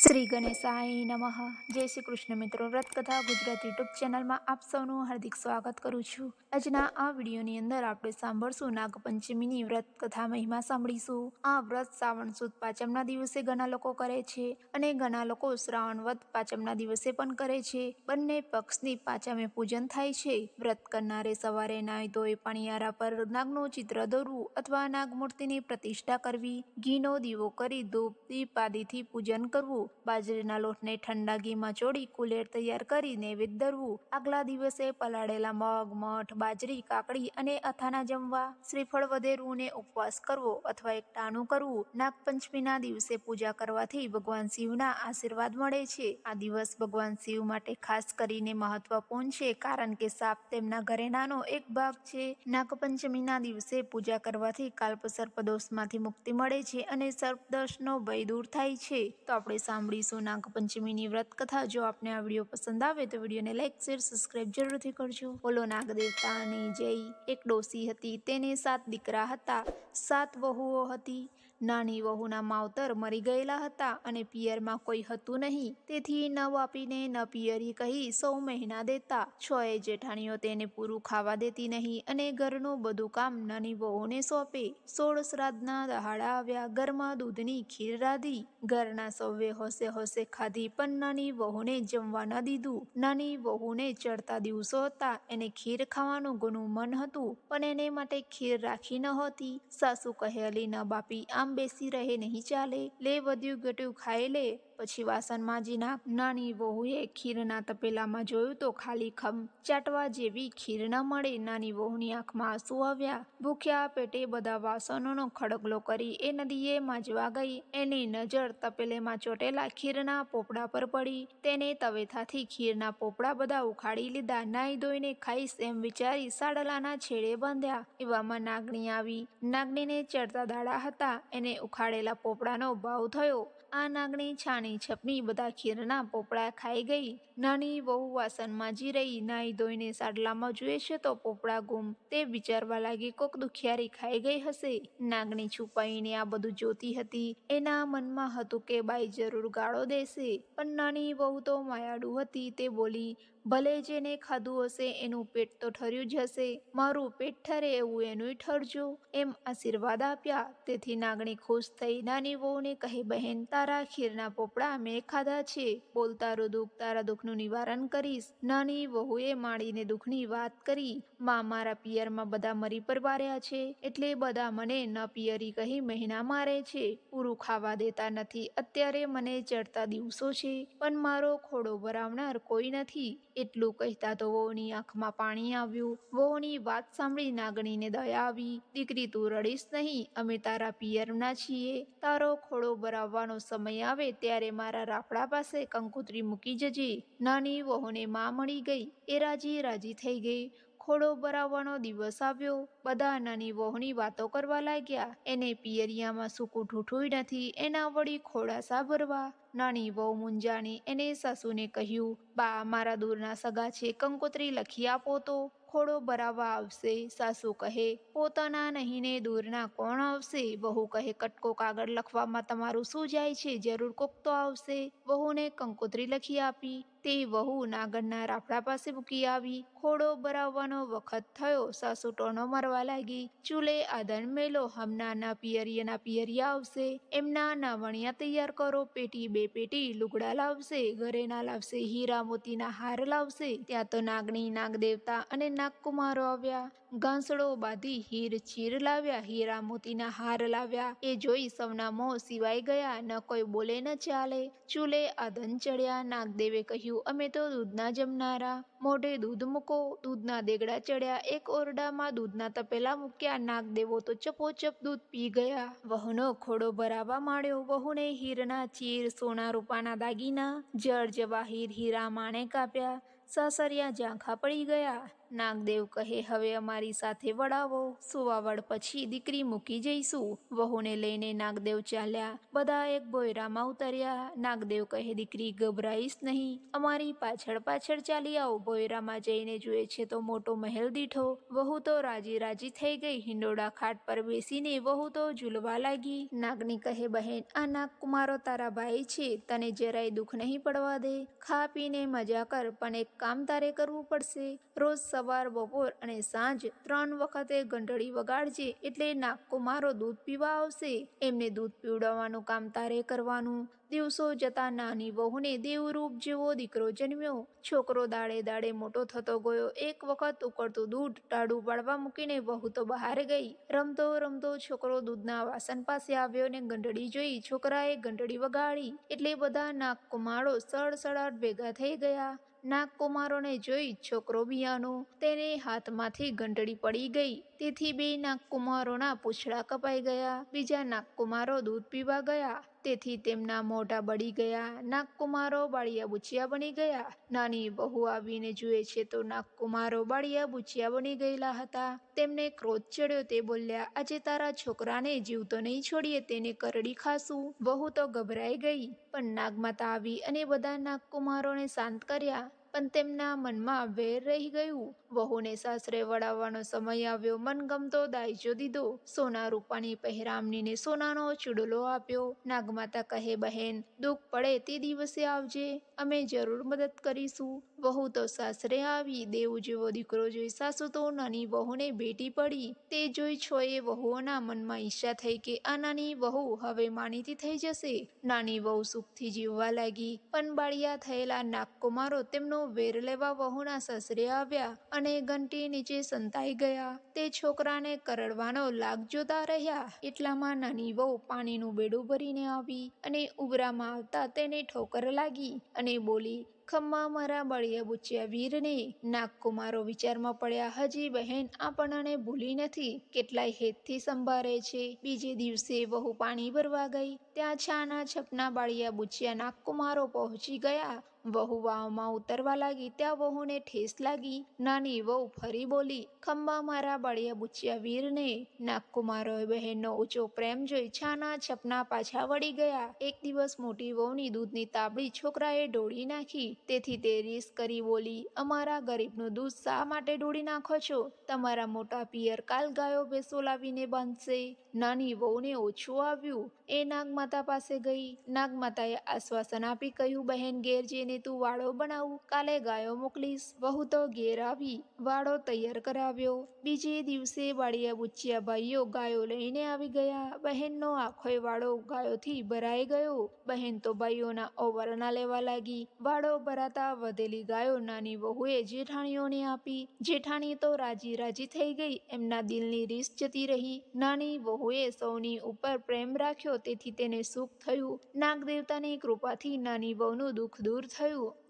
શ્રી ગણેશાય નમઃ. જય શ્રી કૃષ્ણ મિત્રો, વ્રતકથા ગુજરાત યુટ્યુબ ચેનલમાં આપ સૌનું હાર્દિક સ્વાગત કરું છું. આજના આ વિડીયોની અંદર આપણે સાંભળશું નાગપંચમીની વ્રતકથા મહિમા સાંભળીશું. આ વ્રત શ્રાવણ સુદ પાંચમના દિવસે ઘણા લોકો કરે છે અને ઘણા લોકો શ્રાવણ વ્રત પાંચમના દિવસે પણ કરે છે. બંને પક્ષની પાંચમે પૂજન થાય છે. વ્રત કરનારે સવારે નાહી ધોઈ પાણીયારા પર નાગનું ચિત્ર દોરવું અથવા નાગમૂર્તિની પ્રતિષ્ઠા કરવી, ઘીનો દીવો કરી ધૂપ દીપ આદિથી પૂજન કરવું બાજરીના લોટને ઠંડા ઘીમાં ચોળી, કુલેર તૈયાર કરીને નૈવેદ્ય ધરવું આગલા દિવસે પલાળેલા મગ, મઠ, બાજરી, કાકડી અને અથાના જમવા. શ્રીફળ વધેરવું ને ઉપવાસ કરવો અથવા એકટાણું કરવું. નાગપંચમીના દિવસે પૂજા કરવાથી ભગવાન શિવના આશીર્વાદ મળે છે. આ દિવસ ભગવાન શિવ માટે ખાસ કરીને મહત્વપૂર્ણ છે કારણ કે સાપ તેમના ઘરેણાનો એક ભાગ છે. નાગપંચમીના દિવસે પૂજા કરવાથી કાલ્પ સર્પદોષમાંથી મુક્તિ મળે છે અને સર્પદોષનો ભય દૂર થાય છે. તો આપણે સાંભળીશું નાગપંચમીની વ્રત કથા. જો આપને આ વીડિયો પસંદ આવે તો વિડીયોને લાઈક, શેર, સબસ્ક્રાઇબ જરૂરથી કરજો. બોલો નાગ દેવતાની જય. એક ડોસી હતી, તેને સાત દીકરા હતા. સાત વહુઓ હતી. નાની વહુના માવતર મરી ગયેલા હતા અને પિયરમાં કોઈ હતું નહીં. તેથી ન વાપીને ન પિયરી કહી સૌ મહિના દેતા. છ એ જેઠાણીઓ તેને પૂરું ખાવા દેતી નહીં અને ઘરનું બધું કામ નાની વહુને સોંપે. સોળ શ્રાદ્ધના દહાડા આવ્યા, ઘરમાં દૂધની ખીર રાધી. ઘરના સૌએ હોસે હોસે ખાધી પણ નાની વહુને જમવા ન દીધું. નાની વહુને ચડતા દિવસો હતા, એને ખીર ખાવાનું ઘણું મન હતું, પણ એને માટે ખીર રાખી નહોતી સાસુ કહેલી, ન બાપી, આમ બેસી રહે નહીં ચાલે. લે વધ્યું ઘટ્યું ખાઈ લે. પછી વાસણ માજી નાખ નાની વહુએ ખીરના તપેલામાં જોયું તો ખાલી ખમ ચાટવા જેવી ખીર ન મળે. નાની વહુની આંખમાં આંસુ આવ્યા. ભૂખ્યા પેટે બધા વાસણોનો ખડગલો કરી એ નદીએ માજવા ગઈ. એની નજર તપેલેમાં ચોટેલા ખીરના પોપડા પર પડી. તેને તવેથાથી ખીરના પોપડા બધા ઉખાડી લીધા. નાઈ ધોઈને ખાઈશ એમ વિચારી સાડલાના છેડે બાંધ્યા. એવામાં નાગણી આવી. નાગણીને ચડતા દાડા હતા. એને ઉખાડેલા પોપડાનો ભાવ થયો. આ નાગણી છાણી છપની બધા ખીરના પોપડા ખાઈ ગઈ. નાની વહુ વાસણ માજી રહી, નાઈ ધોઈને સાડલામાં જુએ છે તો પોપડા ગુમ. તે વિચારવા લાગી, કોક દુખિયારી ખાઈ ગઈ હશે. નાગણી છુપાઈને આ બધું જોતી હતી. એના મનમાં હતું કે, બાઈ જરૂર ગાળો દેશે. પણ નાની વહુ તો માયાડુ હતી. તે બોલી ભલે જેને ખાધું હશે એનું પેટ તો ઠર્યું જ હશે, મારું પેટ ઠરે એવું એનું ઠરજો, એમ આશીર્વાદ આપ્યા. તેથી નાગણી ખુશ થઈ નાની વહુને કહે, બહેન, તારા ખીરના પોપડા મેં ખાધા છે. બોલ તારું દુઃખ, તારા દુઃખનું નિવારણ કરીશ. નાની વહુએ માળીને દુઃખની વાત કરી. માં મારા પિયરમાં બધા મરી પરવાર્યા છે, એટલે બધા મને ન પિયરી કહી મહિના મારે છે. પૂરું ખાવા દેતા નથી, અત્યારે મને ચડતા દિવસો છે, પણ મારો ખોડો ભરાવનાર કોઈ નથી. એટલું કહેતા તો વહુની આંખમાં પાણી આવ્યું. વહુની વાત સાંભળી નાગણીને દયા આવી. દીકરી, તું રડીશ નહીં, અમે તારા પિયરના છીએ. તારો ખોડો ભરાવવાનો સમય આવે ત્યારે મારા રાફડા પાસે કંકોત્રી મૂકી જજે. નાની વહુને માં મળી ગઈ. એ રાજી રાજી થઈ ગઈ. ખોડો ભરાવવાનો દિવસ આવ્યો. બધા નાની વહુની વાતો કરવા લાગ્યા. એને પિયરિયામાં સૂકું ઠૂઠું નથી. એના વળી ખોડા ભરવા નાની વહુ મુંજાણી એને સાસુને કહ્યું, બા, મારા દૂરના સગા છે, કંકોત્રી લખી આપો તો. ખોડો ભરાવા આવશે, સાસુ કહે. પોતાના નહીં ને દૂરના કોણ આવશે? વહુ કહે, કટકો કાગળ લખવામાં તમારું શું જાય છે? જરૂર કોક તો આવશે. વહુને કંકોત્રી લખી આપી. તે વહુ નાગરના રાફડા પાસે મૂકી આવી. ખોડો ભરાવવાનો વખત થયો. સાસુ ટોનો મરવા લાગી. ચૂલે આદન મેલો. હમણાંના પિયરિયાના પિયરિયા આવશે. એમના નાવણિયા તૈયાર કરો. પેટી બે પેટી લુગડા લાવશે. ઘરે ના લાવશે. હીરા મોતીના હાર લાવશે. ત્યાં તો નાગણી દેવતા અને નાગકુમારો આવ્યા. ઘાસડો બાંધી હીર ચીર લાવ્યા, હીરા મોતીના હાર લાવ્યા. એ જોઈ સૌના મોં સિવાય ગયા, ન કોઈ બોલે, ન ચાલે. ચૂલે આધન ચડ્યા, નાગદેવે કહ્યું, અમે તો દૂધના જમનારા. મોઢે દૂધ મૂકો, દૂધના દેગડા ચડ્યા. એક ઓરડામાં દૂધના તપેલા મૂક્યા. નાગદેવો તો ચપોચપ દૂધ પી ગયા. વહુનો ખોડો ભરાવા માંડ્યો. વહુને હીરના ચીર, સોના રૂપાના દાગીના, જળ જવાહીર હીરા માણે કાપ્યા. સાસરિયા ઝાંખા પડી ગયા. નાગદેવ કહે, હવે અમારી સાથે વડાવો સુવાવડ પછી દીકરી મૂકી જઈશું. વહુને લઈને નાગદેવ ચાલ્યા. બધા એક બોયરામાં ઉતર્યા. નાગદેવ કહે, દીકરી, ગભરાઈશ નહીં. અમારી પાછળ પાછળ ચાલી આવો. બોયરામાં જઈને જુએ છે તો મોટો મહેલ દીઠો. વહુ તો રાજી રાજી થઈ ગઈ. હિંડોળા ખાટ પર બેસીને વહુ તો ઝૂલવા લાગી. નાગની કહે, બહેન, આ નાગકુમારો તારા ભાઈ છે. તને જરાય દુઃખ નહીં પડવા દે. ખા, પીને મજા કર, પણ એક કામ તારે કરવું પડશે. રોજ સવાર, બપોર અને સાંજ ત્રણ વખતે ઘંટડી વગાડજે એટલે નાગકુમારો દૂધ પીવા આવશે. એમને દૂધ પીવડાવવાનું કામ તારે કરવાનું. દિવસો જતા નાની વહુને દેવરૂપ જેવો દીકરો જન્મ્યો. છોકરો દાડે દાડે મોટો થતો ગયો. એક વખત ઉકળતું દૂધ ટાળું પાડવા મૂકીને વહુ તો બહાર ગઈ. રમતો રમતો છોકરો દૂધના વાસણ પાસે આવ્યો ને ઘંટડી જોઈ છોકરાએ ઘંટડી વગાડી. એટલે બધા નાગકુમારો સડસડાટ ભેગા થઈ ગયા. નાગકુમારોને જોઈ છોકરો બિયાનો તેને હાથમાંથી ઘંટડી પડી ગઈ. તેથી બે નાગકુમારોના પૂંછડા કપાઈ ગયા. બીજા નાગકુમારો દૂધ પીવા ગયા. તેથી તેમના મોઢા બળી ગયા, નાગકુમારો બાળિયા બુચિયા બની ગયા, નાની બહુ આવીને જુએ છે તો નાગકુમારો બાળિયા બુચિયા બની ગયેલા હતા. તેમને ક્રોધ ચડ્યો, તે બોલ્યા, આજે તારા છોકરાને જીવતો નહીં છોડીએ, તેને કરડી ખાશું. બહુ તો ગભરાઈ ગઈ, પણ નાગમાતા આવી અને બધા નાગકુમારોને શાંત કર્યા. પણ તેમના મનમાં વેર રહી ગયું. વહુને સાસરે વળાવવાનો સમય આવ્યો. મનગમતો દાયજો દીધો. સોના રૂપાની પહેરામણીને સોનાનો ચૂડલો આપ્યો. નાગમાતા કહે, બહેન, દુઃખ પડે તે દિવસે આવજે. અમે જરૂર મદદ કરીશું. વહુ તો સાસરે આવી. દેવ જેવો દીકરો જોઈ સાસુ તો નાની વહુને ભેટી પડી. તે જોઈ છોએ વહુઓના મનમાં ઈચ્છા થઈ કે, આ નાની વહુ હવે માનીતી થઈ જશે. નાની વહુ સુખથી જીવવા લાગી. પણ બાળિયા થયેલા નાગકુમારો તેમનો વેર લેવા વહુના સસરે આવ્યા અને ઘંટી નીચે સંતાઈ ગયા. તે છોકરાને કરડવાનો લાગ જોતા રહ્યા. એટલામાં નાની વહુ પાણીનું બેડું ભરીને આવી અને ઉબરામાં આવતા તેને ઠોકર લાગી અને બોલી, ખમ્મા મારા બળિયા બુચ્યા વીરને, નાગકુમારો વિચારમાં પડ્યા હજી બહેન આપણને ભૂલી નથી કેટલાય હેતથી સંભાળે છે. બીજે દિવસે વહુ પાણી ભરવા ગઈ. ત્યાં છાના છપના બાળિયા બુચ્યા નાગકુમારો પહોંચી ગયા વહુ વાવમાં ઉતરવા લાગી, ત્યાં વહુને ઠેસ લાગી. નાની વહુ ફરી બોલી, ખંભા મારા બળિયા બુચ્યા વીરને. નાગકુમારો બહેનનો ઊંચો પ્રેમ જોઈ છાના છપના પાછા વળી ગયા. એક દિવસ મોટી વહુની દૂધની તાબડી છોકરાએ ઢોળી નાખી. તેથી તે રીસ કરી બોલી, અમારા ગરીબનું દૂધ શા માટે ઢોળી નાખો છો? તમારા મોટા પિયર કાલ ગાયો ભેંસો લાવીને બાંધશે. નાની વહુને ઓછું આવ્યું. એ નાગમાતા પાસે ગઈ. નાગમાતાએ આશ્વાસન આપી કહ્યું, બહેન ઘેર જઈને તું વાળો બનાવું. કાલે ગાયો મોકલીશ. વહુ તો ઘેર આવી વાળો તૈયાર કરાવ્યો. બીજે દિવસે વાળિયા બુચ્ચિયા ભાઈઓ ગાયો લઈને આવી ગયા. બહેનનો આખોય વાળો ગાયોથી ભરાઈ ગયો. બહેન તો ભાઈઓના ઓવરણા લેવા લાગી. વાળો ભરાતા વધેલી ગાયો નાની વહુએ જેઠાણીઓને આપી. જેઠાણી તો રાજી રાજી થઈ ગઈ. એમના દિલની રીસ જતી રહી. નાની વહુએ સૌની ઉપર પ્રેમ રાખ્યો. તેથી તેને સુખ થયું. નાગદેવતાની કૃપાથી નાની વહુનું દુઃખ દૂર થયું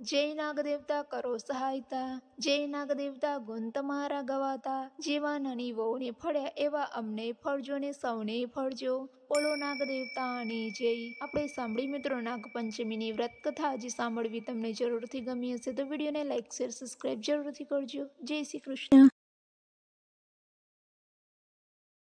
જય નાગદેવતા કરો સહાયતા. જય નાગદેવતા ગુણ તમારા ગવાતા. જેવા નાની વહુને ફળ્યા એવા અમને ફળજો ને સૌને ફળજો. બોલો નાગદેવતાની જય. આપણે સાંભળી મિત્રો નાગપંચમીની વ્રત કથા હજી સાંભળવી તમને જરૂરથી ગમી હશે તો વિડીયોને લાઈક, શેર સબસ્ક્રાઈબ જરૂરથી કરજો. જય શ્રી કૃષ્ણ.